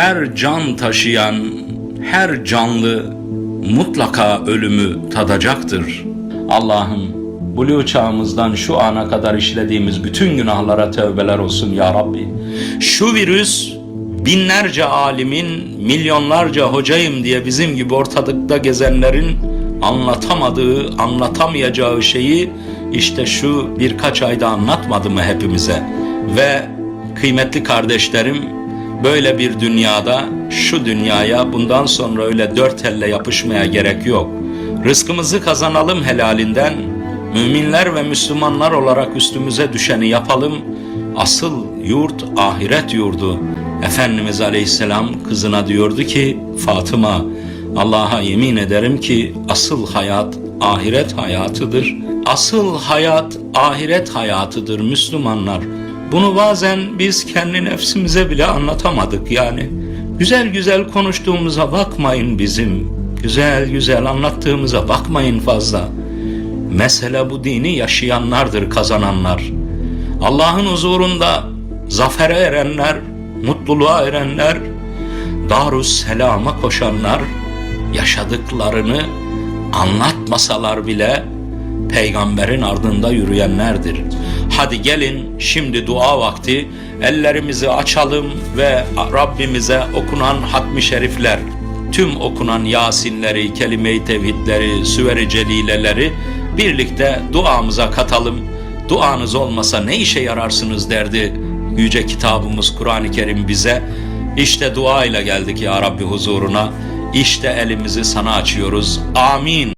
her can taşıyan, her canlı mutlaka ölümü tadacaktır. Allah'ım Blue çağımızdan şu ana kadar işlediğimiz bütün günahlara tövbeler olsun ya Rabbi. Şu virüs binlerce alimin, milyonlarca hocayım diye bizim gibi ortalıkta gezenlerin anlatamadığı, anlatamayacağı şeyi işte şu birkaç ayda anlatmadı mı hepimize? Ve kıymetli kardeşlerim böyle bir dünyada şu dünyaya bundan sonra öyle dört elle yapışmaya gerek yok. Rızkımızı kazanalım helalinden. Müminler ve Müslümanlar olarak üstümüze düşeni yapalım. Asıl yurt ahiret yurdu. Efendimiz Aleyhisselam kızına diyordu ki Fatıma Allah'a yemin ederim ki asıl hayat ahiret hayatıdır. Asıl hayat ahiret hayatıdır Müslümanlar. Bunu bazen biz kendi nefsimize bile anlatamadık yani. Güzel güzel konuştuğumuza bakmayın bizim. Güzel güzel anlattığımıza bakmayın fazla. Mesele bu dini yaşayanlardır kazananlar. Allah'ın huzurunda zafere erenler, mutluluğa erenler, Darus Selam'a koşanlar, yaşadıklarını anlatmasalar bile peygamberin ardında yürüyenlerdir. Hadi gelin şimdi dua vakti ellerimizi açalım ve Rabbimize okunan hatmi şerifler, tüm okunan Yasinleri, kelime-i tevhidleri, süveri celileleri birlikte duamıza katalım. Duanız olmasa ne işe yararsınız derdi yüce kitabımız Kur'an-ı Kerim bize. İşte dua ile geldik ya Rabbi huzuruna. İşte elimizi sana açıyoruz. Amin.